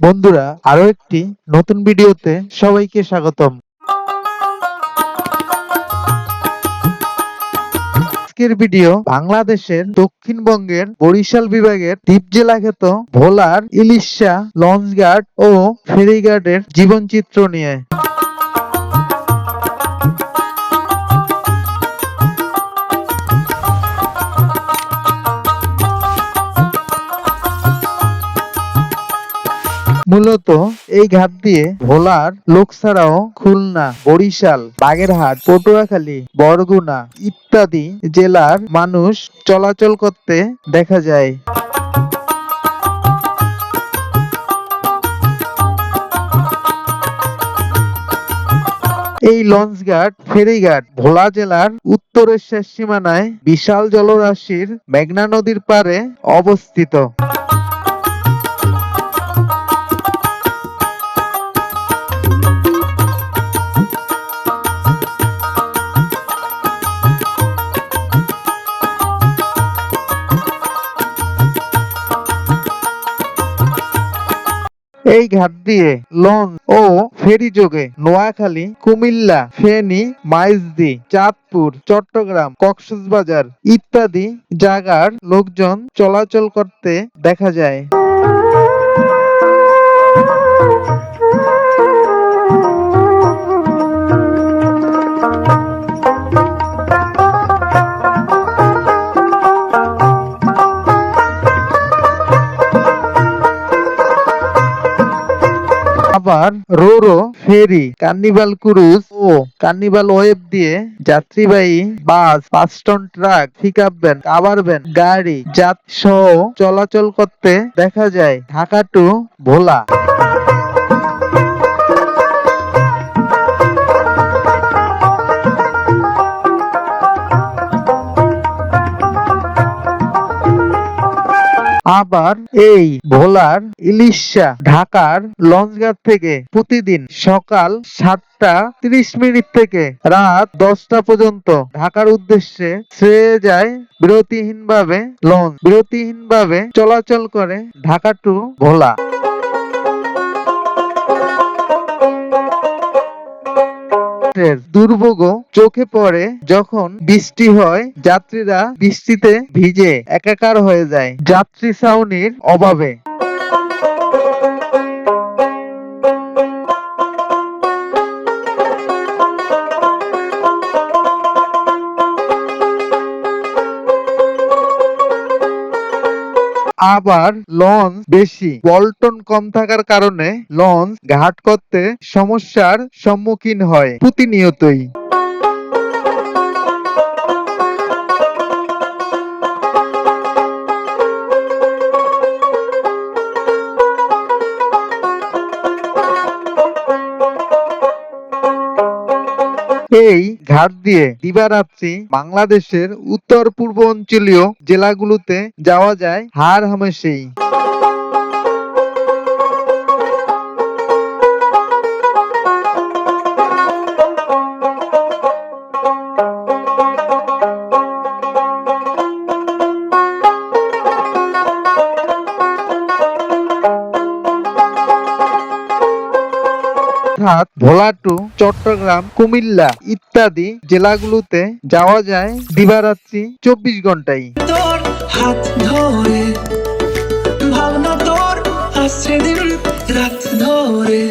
বন্ধুরা আরও একটি নতুন ভিডিওতে সবাইকে স্বাগতম। আজকের ভিডিও বাংলাদেশের দক্ষিণবঙ্গের বরিশাল বিভাগের দ্বীপ জেলা খেত ভোলার ইলিশা লঞ্চ গার্ড ও ফেরিঘাটের জীবনচিত্র নিয়ে। মূলত এই ঘাট দিয়ে ভোলার লোক ছাড়াও খুলনা, বরিশাল, বাগেরহাট, পটুয়াখালী, বরগুনা ইত্যাদি জেলার মানুষ চলাচল করতে দেখা যায়। এই লঞ্চঘাট ফেরিঘাট ভোলা জেলার উত্তরের শেষ সীমানায় বিশাল জলরাশির মেঘনা নদীর পারে অবস্থিত। এই ঘাট দিয়ে লঞ্চ ও ফেরি যোগে নোয়াখালী, কুমিল্লা, ফেনী, মাইজদি, চাঁদপুর, চট্টগ্রাম, কক্সবাজার ইত্যাদি জায়গার লোকজন চলাচল করতে দেখা যায়। আবার রোরো, ফেরি, কার্নিভাল ক্রুজ ও কার্নিভাল ওয়েব দিয়ে যাত্রীবাহী বাস পাঁচ ton truck pickup van cover van গাড়ি যাত সহ চলাচল করতে দেখা যায় ঢাকা টু ভোলা। আবার এই ভোলার ইলিশা ঢাকার লঞ্চঘাট থেকে প্রতিদিন সকাল সাতটা ত্রিশ মিনিট থেকে রাত দশটা পর্যন্ত ঢাকার উদ্দেশ্যে ছেড়ে যায় বিরতিহীন ভাবে লঞ্চ। বিরতিহীন ভাবে চলাচল করে ঢাকা টু ভোলা। এর দুর্ভোগ চোখে পড়ে যখন বৃষ্টি হয়, যাত্রীরা বৃষ্টিতে ভিজে একাকার হয়ে যায় যাত্রী ছাউনির অভাবে। আবার লঞ্চ বেশি। পল্টন কম থাকার কারণে লঞ্চ ঘাট করতে সমস্যার সম্মুখীন হয় প্রতিনিয়তই। এই ঘাট দিয়ে দিবারাত্রি বাংলাদেশের উত্তর পূর্ব অঞ্চলীয় জেলাগুলোতে যাওয়া যায় হার হামেশাই। অর্থাৎ ভোলাটু, চট্টগ্রাম, কুমিল্লা ইত্যাদি জেলাগুলোতে যাওয়া যায় দিবারাত্রি চব্বিশ ঘন্টায় ভাবনা তোর দিন রাত ধরে।